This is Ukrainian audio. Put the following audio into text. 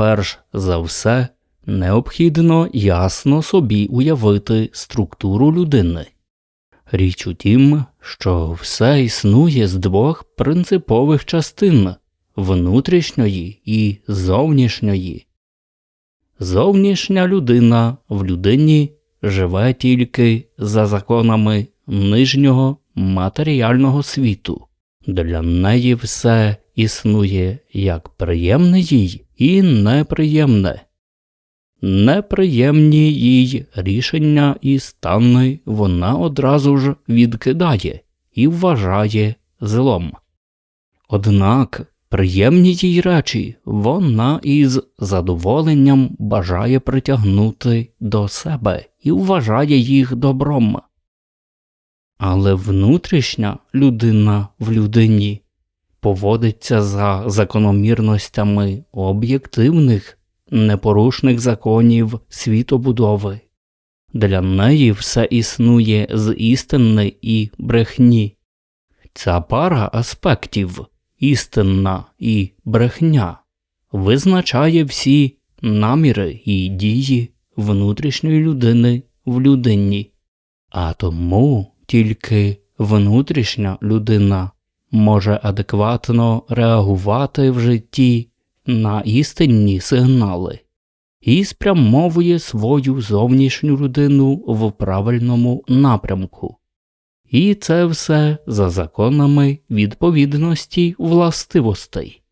перш за все, необхідно ясно собі уявити структуру людини. Річ у тім, що все існує з двох принципових частин внутрішньої і зовнішньої. Зовнішня людина в людині живе тільки за законами нижнього матеріального світу. Для неї все існує як приємне їй і неприємне. Неприємні їй рішення і стани вона одразу ж відкидає і вважає злом. Однак приємні їй речі вона із задоволенням бажає притягнути до себе і вважає їх добром. Але внутрішня людина в людині поводиться за закономірностями об'єктивних, непорушних законів світобудови. Для неї все існує з істини і брехні. Ця пара аспектів істинна і брехня визначає всі наміри і дії внутрішньої людини в людині, а тому тільки внутрішня людина може адекватно реагувати в житті на істинні сигнали і спрямовує свою зовнішню людину в правильному напрямку. І це все за законами відповідності властивостей.